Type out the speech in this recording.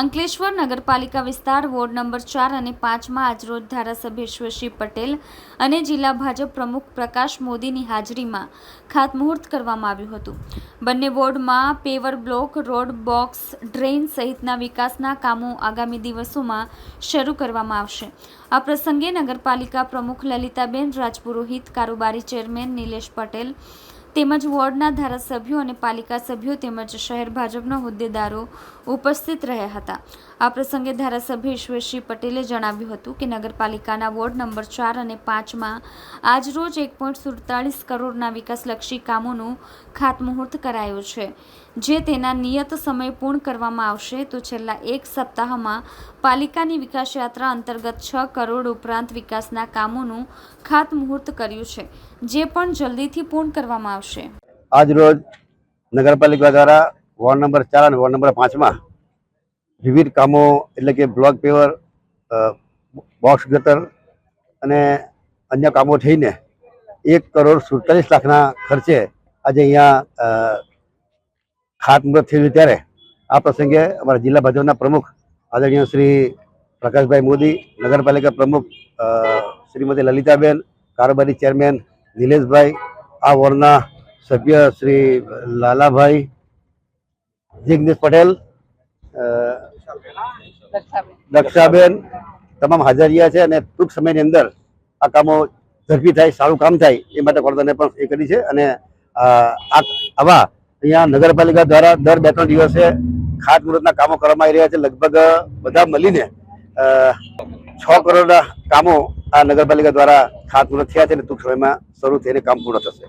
અંકલેશ્વર નગરપાલિકા વિસ્તાર ward number ચાર અને પાંચમાં આજરોજ ધારાસભ્ય ઈશ્વરસિંહ પટેલ અને જિલ્લા ભાજપ પ્રમુખ પ્રકાશ મોદીની હાજરીમાં ખાતમુહૂર્ત કરવામાં આવ્યું હતું. બંને વોર્ડમાં paver block, road box, drain સહિતના વિકાસના કામો આગામી દિવસોમાં શરૂ કરવામાં આવશે. આ પ્રસંગે નગરપાલિકા પ્રમુખ લલિતાબેન રાજપુરોહિત, કારોબારી ચેરમેન નિલેશ પટેલ તેમજ વોર્ડના ધારાસભ્યો અને પાલિકા સભ્યો તેમજ શહેર ભાજપના હોદ્દેદારો ઉપસ્થિત રહ્યા હતા. આ પ્રસંગે ધારાસભ્ય ઈશ્વરસિંહ પટેલે જણાવ્યું હતું કે નગરપાલિકાના વોર્ડ નંબર ચાર અને પાંચમાં આજરોજ એક પોઈન્ટ સુડતાલીસ કરોડના વિકાસલક્ષી કામોનું ખાતમુહૂર્ત કરાયું છે. જે તેના નિયત સમય પૂર્ણ કરવામાં આવશે તો છેલ્લા એક સપ્તાહમાં પાલિકાની વિકાસ યાત્રા અંતર્ગત છ કરોડ ઉપરાંત વિકાસના કામોનું ખાતમુહૂર્ત કર્યું છે, જે પણ જલ્દીથી પૂર્ણ કરવામાં આવશે. આજ રોજ નગરપાલિકા દ્વારા વોર્ડ નંબર ચાર અને વોર્ડ નંબર પાંચમાં વિવિધ કામો એટલે કે બ્લોક પેવર બોક્સ ગટર અને અન્ય કામો થઈને એક કરોડ સુડતાલીસ લાખના ખર્ચે આજે અહીંયા ખાતમુહૂર્ત થયું ત્યારે. આ પ્રસંગે અમારા જિલ્લા ભાજપના પ્રમુખ આદરણીય શ્રી પ્રકાશભાઈ મોદી, નગરપાલિકા પ્રમુખ શ્રીમતી લલિતાબેન, કારોબારી ચેરમેન નિલેશભાઈ આ વોર્ડના સભ્ય શ્રી લાલાભાઈ જિગ્નેશ પટેલ દક્ષાબેન તમામ હાજર છે અને ટૂંક સમયની અંદર આ કામો ઝડપી થાય, સારું કામ થાય એ માટે વડોદરાને પણ એ કરી છે અને આવા અહીંયા નગરપાલિકા દ્વારા દર બે ત્રણ દિવસે ખાતમુહૂર્તના કામો કરવામાં આવી રહ્યા છે. લગભગ બધા મળીને છ કરોડના કામો આ નગરપાલિકા દ્વારા ખાતમુહૂર્ત થયા છે અને ટૂંક સમયમાં શરૂ થઈને કામ પૂર્ણ થશે.